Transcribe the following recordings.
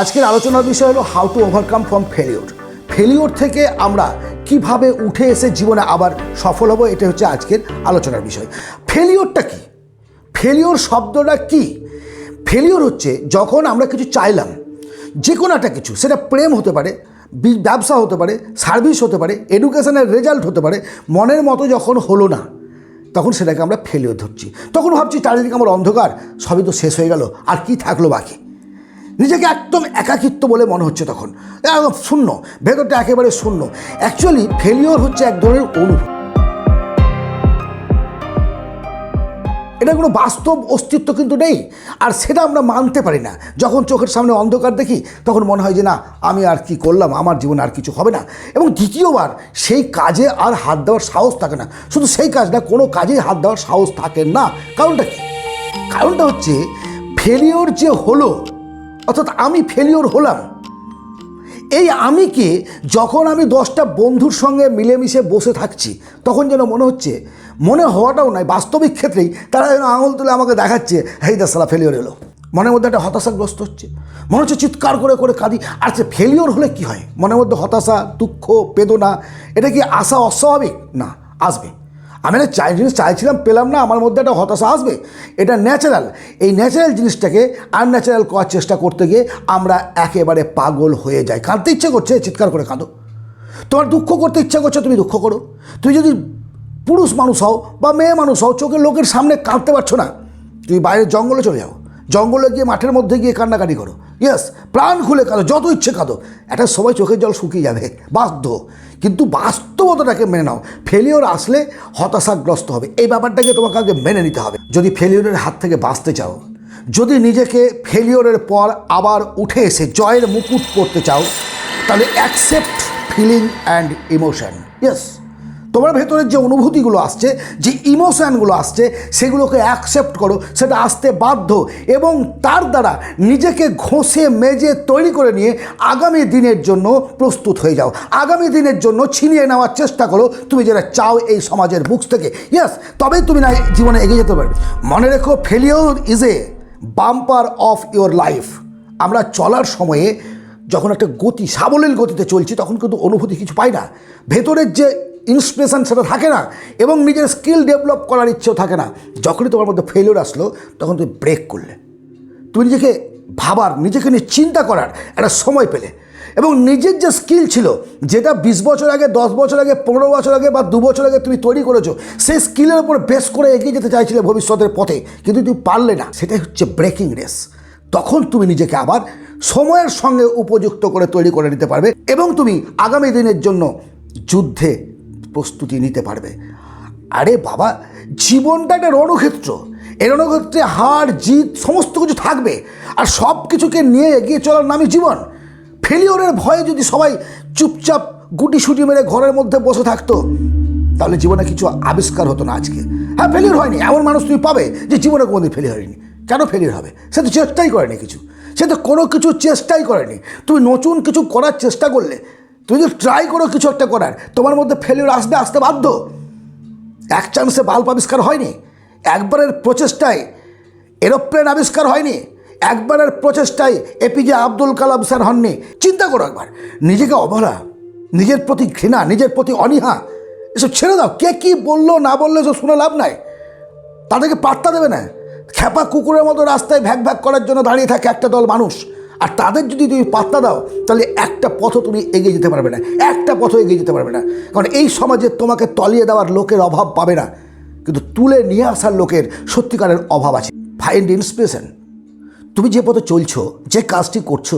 আজকের আলোচনার বিষয় হলো how to overcome from failure failure থেকে আমরা কীভাবে উঠে এসে জীবনে আবার সফল হব এটা হচ্ছে আজকের আলোচনার বিষয়। ফেলিওরটা কি? ফেলিওর শব্দটা কি? ফেলিওর হচ্ছে যখন আমরা কিছু চাইলাম, যে কোনো একটা কিছু, সেটা প্রেম হতে পারে ব্যবসা হতে পারে সার্ভিস হতে পারে এডুকেশনের রেজাল্ট হতে পারে, মনের মতো যখন হলো না, তখন সেটাকে আমরা ফেলিওর ধরছি। তখন ভাবছি চারিদিকে আমার অন্ধকার, সবই তো শেষ হয়ে গেল, আর কি থাকল বাকি? নিজেকে একদম একাকিত্ব বলে মনে হচ্ছে তখন। একদম শূন্য, ভেতরটা একেবারে শূন্য। অ্যাকচুয়ালি ফেলিওর হচ্ছে এক ধরনের অনুভূতি। এটা কোনো বাস্তব অস্তিত্ব কিন্তু নেই, আর সেটা আমরা মানতে পারি না। যখন চোখের সামনে অন্ধকার দেখি, তখন মনে হয় যে না, আমি আর কি করলাম, আমার জীবনে আর কিছু হবে না। এবং দ্বিতীয়বার, সেই কাজে আর হাত দেওয়ার সাহস থাকে না। শুধু সেই কাজ না কোনো কাজেই হাত দেওয়ার সাহস থাকে না। কারণটা কি? কারণটা হচ্ছে ফেলিওর যে হলো অর্থাৎ আমি ফেলিওর হলাম। এই আমিকে যখন আমি দশটা বন্ধুর সঙ্গে মিলেমিশে বসে থাকছি, তখন যেন মনে হচ্ছে, মনে হওয়াটাও নয়, বাস্তবিক ক্ষেত্রেই তারা যেন আঙুল তুলে আমাকে দেখাচ্ছে, হেই দাসালা ফেলিওর এলো। মনের মধ্যে একটা হতাশাগ্রস্ত হচ্ছে। মনে হচ্ছে চিৎকার করে করে কাঁদি। আর সে ফেলিওর হলে কি হয়? মনের মধ্যে হতাশা, দুঃখ, বেদনা, এটা কি আশা অস্বাভাবিক? না, আসবে। আমি একটা চাই জিনিস চাইছিলাম, পেলাম না, আমার মধ্যে একটা হতাশা আসবে। এটা ন্যাচারাল এই ন্যাচারাল জিনিসটাকে আনন্যাচারাল করার চেষ্টা করতে গিয়ে আমরা একেবারে পাগল হয়ে যাই। কাঁদতে ইচ্ছে করছে, চিৎকার করে কাঁদো। তোমার দুঃখ করতে ইচ্ছা করছে, তুমি দুঃখ করো। তুমি যদি পুরুষ মানুষ হও বা মেয়ে মানুষ হও, চোখের লোকের সামনে কাঁদতে পারছ না, তুমি বাইরের জঙ্গলে চলে যাও। জঙ্গলে গিয়ে মাঠের মধ্যে গিয়ে কান্নাকাটি করো। ইয়েস প্রাণ খুলে কাঁদো, যত ইচ্ছে কাঁদো। একটা সময় চোখের জল শুকিয়ে যাবে, বাধ্য। কিন্তু বাস্তবতাটাকে মেনে নাও। ফেলিওর আসলে হতাশাগ্রস্ত হবে। এই ব্যাপারটাকে তোমাকে আগে মেনে নিতে হবে। যদি ফেলিওরের হাত থেকে বাঁচতে চাও, যদি নিজেকে ফেলিওরের পর আবার উঠে এসে জয়ের মুকুট পরতে চাও, তাহলে accept feeling and emotion yes তোমার ভেতরের যে অনুভূতিগুলো আসছে, যে ইমোশানগুলো আসছে, সেগুলোকে অ্যাকসেপ্ট করো, সেটা আসতে বাধ্য এবং তার দ্বারা নিজেকে ঘষে মেজে তৈরি করে নিয়ে আগামী দিনের জন্য প্রস্তুত হয়ে যাও। আগামী দিনের জন্য ছিনিয়ে নেওয়ার চেষ্টা করো। তুমি যেটা চাও এই সমাজের বুকস থেকে। ইয়াস তবেই তুমি না জীবনে এগিয়ে যেতে পারবে। মনে রেখো failure is a bumper of your life আমরা চলার সময়ে যখন একটা গতি, সাবলীল গতিতে চলছি, তখন কিন্তু অনুভূতি কিছু পাই না। ভেতরের যে ইন্সপিরেশন সেটা থাকে না এবং নিজের স্কিল ডেভেলপ করার ইচ্ছেও থাকে না। যখনই তোমার মধ্যে ফেলিওর আসলো, তখন তুমি ব্রেক করলে। তুমি নিজেকে ভাবার, নিজেকে নিয়ে চিন্তা করার একটা সময় পেলে। এবং নিজের যে স্কিল ছিল, যেটা বিশ বছর আগে, দশ বছর আগে, পনেরো বছর আগে বা দু বছর আগে তুমি তৈরি করেছ, সেই স্কিলের উপর বেস করে এগিয়ে যেতে চাইছিলে ভবিষ্যতের পথে, কিন্তু তুমি পারলে না। সেটাই হচ্ছে ব্রেকিং রেস তখন তুমি নিজেকে আবার সময়ের সঙ্গে উপযুক্ত করে তৈরি করে নিতে পারবে এবং তুমি আগামী দিনের জন্য যুদ্ধে প্রস্তুতি নিতে পারবে। আরে বাবা, জীবনটা একটা রণক্ষেত্র। এই রণক্ষেত্রে হার, জিত, সমস্ত কিছু থাকবে। আর সব কিছুকে নিয়ে এগিয়ে চলার নামই জীবন। ফেলিওরের ভয়ে যদি সবাই চুপচাপ গুটি সুটি মেরে ঘরের মধ্যে বসে থাকতো, তাহলে জীবনে কিছু আবিষ্কার হতো না আজকে। হ্যাঁ ফেলিওর হয়নি। এমন মানুষ তুমি পাবে যে জীবনে কোনোদিন ফেলিওর হয়নি। কেন ফেলিওর হবে? সে তো চেষ্টাই করেনি কিছু। সে তো কোনো কিছু চেষ্টাই করেনি। তুমি নতুন কিছু করার চেষ্টা করলে তুমি যদি ট্রাই করো কিছু একটা করার, তোমার মধ্যে ফেলিওর আসবে, আসতে বাধ্য। এক চান্সে বাল্ব আবিষ্কার হয়নি, একবারের প্রচেষ্টায় এরোপ্লেন আবিষ্কার হয়নি, একবারের প্রচেষ্টায় এপিজে আব্দুল কালাম স্যার হননি। চিন্তা করো একবার, নিজেকে অবহেলা, নিজের প্রতি ঘৃণা, নিজের প্রতি অনীহা, এসব ছেড়ে দাও। কে কী বলল, না বললে, এসব শুনে লাভ নাই। তাদেরকে পাত্তা দেবে না। খেপা কুকুরের মতো রাস্তায় ভ্যাক ভ্যাক করার জন্য দাঁড়িয়ে থাকে একটা দল মানুষ। আর তাদের যদি তুমি পাত্তা দাও, তাহলে একটা পথও তুমি এগিয়ে যেতে পারবে না। একটা পথও এগিয়ে যেতে পারবে না। কারণ এই সমাজে তোমাকে তলিয়ে দেওয়ার লোকের অভাব পাবে না। কিন্তু তুলে নিয়ে আসার লোকের সত্যিকারের অভাব আছে। ফাইন্ড ইন্সপিরেশন তুমি যে পথে চলছো, যে কাজটি করছ,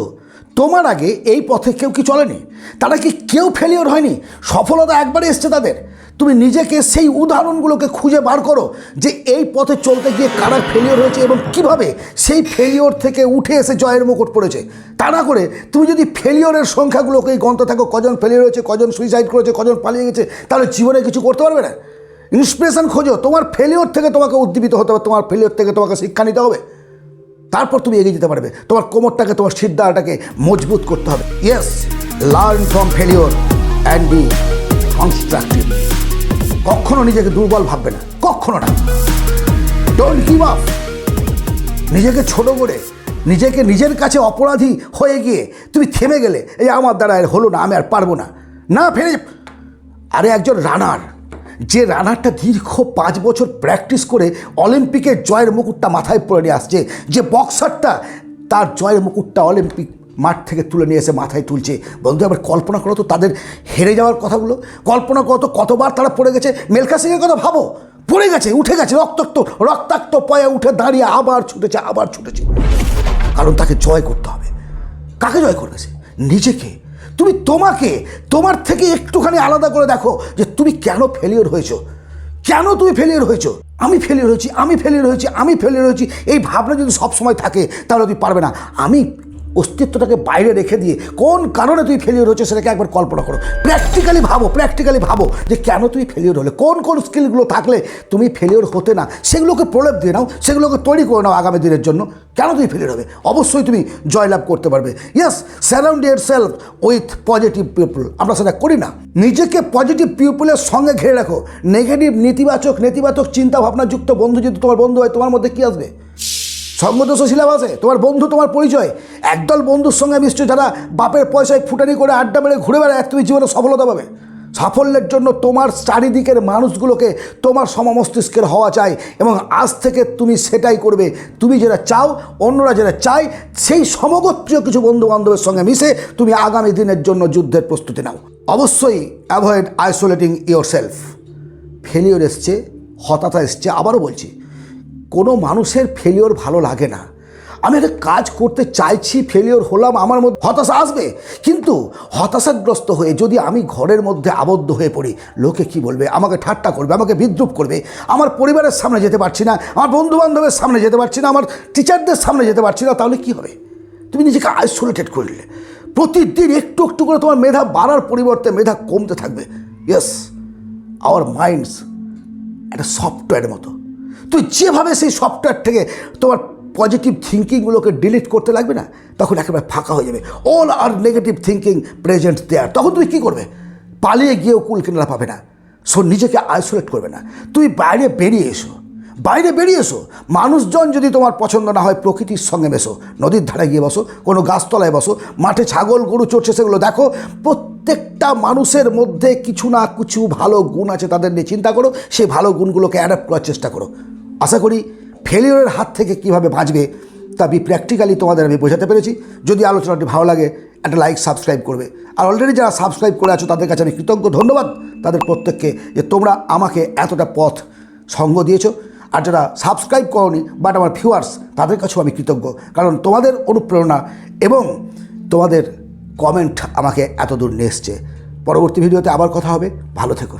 তোমার আগে এই পথে কেউ কি চলেনি? তারা কি কেউ ফেলিওর হয়নি? সফলতা একবারে এসছে তাদের। তুমি নিজেকে সেই উদাহরণগুলোকে খুঁজে বার করো যে এই পথে চলতে গিয়ে কারা ফেলিওর হয়েছে এবং কীভাবে সেই ফেলিওর থেকে উঠে এসে জয়ের মুকুট পড়েছে। তা না করে তুমি যদি ফেলিওরের সংখ্যাগুলোকেই গন্ত থাকো, কজন ফেলিওর হয়েছে, কজন সুইসাইড করেছে, কজন পালিয়ে গেছে, তাহলে জীবনে কিছু করতে পারবে না। ইন্সপিরেশন খোঁজো, তোমার ফেলিওর থেকে তোমাকে উদ্দীপিত হতে হবে, তোমার ফেলিওর থেকে তোমাকে শিক্ষা নিতে হবে। তারপর তুমি এগিয়ে যেতে পারবে, তোমার কোমরটাকে, তোমার সিদ্ধাটাকে মজবুত করতে হবে। Yes learn from failure and be constructive কখনো নিজেকে দুর্বল ভাববে না, কখনো না। ডোন্ট গিভ আপ নিজেকে ছোট করে, নিজেকে নিজের কাছে অপরাধী হয়ে গিয়ে তুমি থেমে গেলে, এই আমার দ্বারা আর হলো না, আমি আর পারব না। না, ফেরে আরে একজন রানার, যে রানারটা দীর্ঘ পাঁচ বছর প্র্যাকটিস করে অলিম্পিকের জয়ের মুকুটটা মাথায় পরে নিয়ে আসছে, যে বক্সারটা তার জয়ের মুকুটটা অলিম্পিক মাঠ থেকে তুলে নিয়ে এসে মাথায় তুলছে। বন্ধু আবার কল্পনা করো তো তাদের হেরে যাওয়ার কথাগুলো। কল্পনা করো তো কতবার তারা পড়ে গেছে। মেলকা সিংয়ের কথা ভাবো। পড়ে গেছে, উঠে গেছে, রক্তাক্ত রক্তাক্ত পয়ে উঠে দাঁড়িয়ে আবার ছুটেছে আবার ছুটেছে। কারণ তাকে জয় করতে হবে। কাকে জয় করবে সে? নিজেকে। তুমি তোমাকে, তোমার থেকে একটুখানি আলাদা করে দেখো যে তুমি কেন ফেলিওর হয়েছো। কেন তুমি ফেলিওর হয়েছো? আমি ফেলিওর হয়েছি, আমি ফেলিওর হয়েছি, আমি ফেলিওর হয়েছি। এই ভাবনা যদি সবসময় থাকে, তাহলে তুমি পারবে না। আমি অস্তিত্বটাকে বাইরে রেখে দিয়ে কোন কারণে তুই ফেলিওর হচ্ছে সেটাকে একবার কল্পনা করো। প্র্যাকটিক্যালি ভাবো প্র্যাকটিক্যালি ভাবো যে কেন তুই ফেলিওর হলে, কোন কোন স্কিলগুলো থাকলে তুমি ফেলিওর হতে না, সেগুলোকে প্রলেপ দিয়ে নাও, সেগুলোকে তৈরি করে নাও আগামী দিনের জন্য কেন তুমি ফেলিওর হবে? অবশ্যই তুমি জয়লাভ করতে পারবে। Yes surround yourself with positive people আমরা সেটা করি না। নিজেকে পজিটিভ পিপলের সঙ্গে ঘিরে রাখো। নেগেটিভ নেতিবাচক নেতিবাচক চিন্তা ভাবনাযুক্ত বন্ধু যদি তোমার বন্ধু হয়, তোমার মধ্যে কী আসবে? সঙ্গদোষ সিলেবাসে, তোমার বন্ধু, তোমার পরিচয়। একদল বন্ধুর সঙ্গে মিশছো যারা বাপের পয়সায় ফুটানি করে আড্ডা মেরে ঘুরে বেড়ায় তুমি জীবনে সফলতা পাবে। সাফল্যের জন্য তোমার চারিদিকের মানুষগুলোকে তোমার সমমস্তিষ্কের হওয়া চাই, এবং আজ থেকে তুমি সেটাই করবে। তুমি যেটা চাও, অন্যরা যেটা চায়, সেই সমগোত্রীয় কিছু বন্ধু বান্ধবের সঙ্গে মিশে তুমি আগামী দিনের জন্য যুদ্ধের প্রস্তুতি নাও। অবশ্যই avoid isolating your self failure এসছে, হতাশা এসছে, আবারও বলছি কোনো মানুষের ফেলিওর ভালো লাগে না। আমি একটা কাজ করতে চাইছি ফেলিওর হলাম, আমার মধ্যে হতাশা আসবে। কিন্তু হতাশাগ্রস্ত হয়ে যদি আমি ঘরের মধ্যে আবদ্ধ হয়ে পড়ি, লোকে কি বলবে? আমাকে ঠাট্টা করবে, আমাকে বিদ্রুপ করবে। আমার পরিবারের সামনে যেতে পারছি না, আমার বন্ধু বান্ধবের সামনে যেতে পারছি না, আমার টিচারদের সামনে যেতে পারছি না, তাহলে কি হবে? তুমি নিজেকে আইসোলেটেড করলে প্রতিদিন একটু একটু করে তোমার মেধা বাড়ার পরিবর্তে মেধা কমতে থাকবে। ইয়েস আওয়ার মাইন্ডস একটা সফটওয়্যারের মতো। তুই যেভাবে সেই সফটওয়্যার থেকে তোমার পজিটিভ থিঙ্কিংগুলোকে ডিলিট করতে লাগবে না, তখন একেবারে ফাঁকা হয়ে যাবে। All our negative thinking present there তখন তুমি কী করবে? পালিয়ে গিয়েও কুল কিনারা পাবে না। সো নিজেকে আইসোলেট করবে না। তুই বাইরে বেরিয়ে এসো। বাইরে বেরিয়ে এসো। মানুষজন যদি তোমার পছন্দ না হয়, প্রকৃতির সঙ্গে মেশো। নদীর ধারে গিয়ে বসো, কোনো গাছতলায় বসো, মাঠে ছাগল, গরু চড়ছে সেগুলো দেখো। প্রত্যেকটা মানুষের মধ্যে কিছু না কিছু ভালো গুণ আছে, তাদের নিয়ে চিন্তা করো। সেই ভালো গুণগুলোকে অ্যাডাপ্ট করার চেষ্টা করো। আশা করি ফেলিওরের হাত থেকে কীভাবে বাঁচবে, তা আমি প্র্যাকটিক্যালি তোমাদের আমি বোঝাতে পেরেছি। যদি আলোচনাটি ভালো লাগে, একটা লাইক সাবস্ক্রাইব করবে। আর অলরেডি যারা সাবস্ক্রাইব করে আছো, তাদের কাছে আমি কৃতজ্ঞ, ধন্যবাদ। তাদের প্রত্যেককে যে তোমরা আমাকে এতটা পথ সঙ্গ দিয়েছ। আর যারা সাবস্ক্রাইব করনি বাট আমার ভিউয়ার্স তাদের কাছেও আমি কৃতজ্ঞ। কারণ তোমাদের অনুপ্রেরণা এবং তোমাদের কমেন্ট আমাকে এত দূর নিয়ে এসছে। পরবর্তী ভিডিওতে আবার কথা হবে। ভালো থেকো।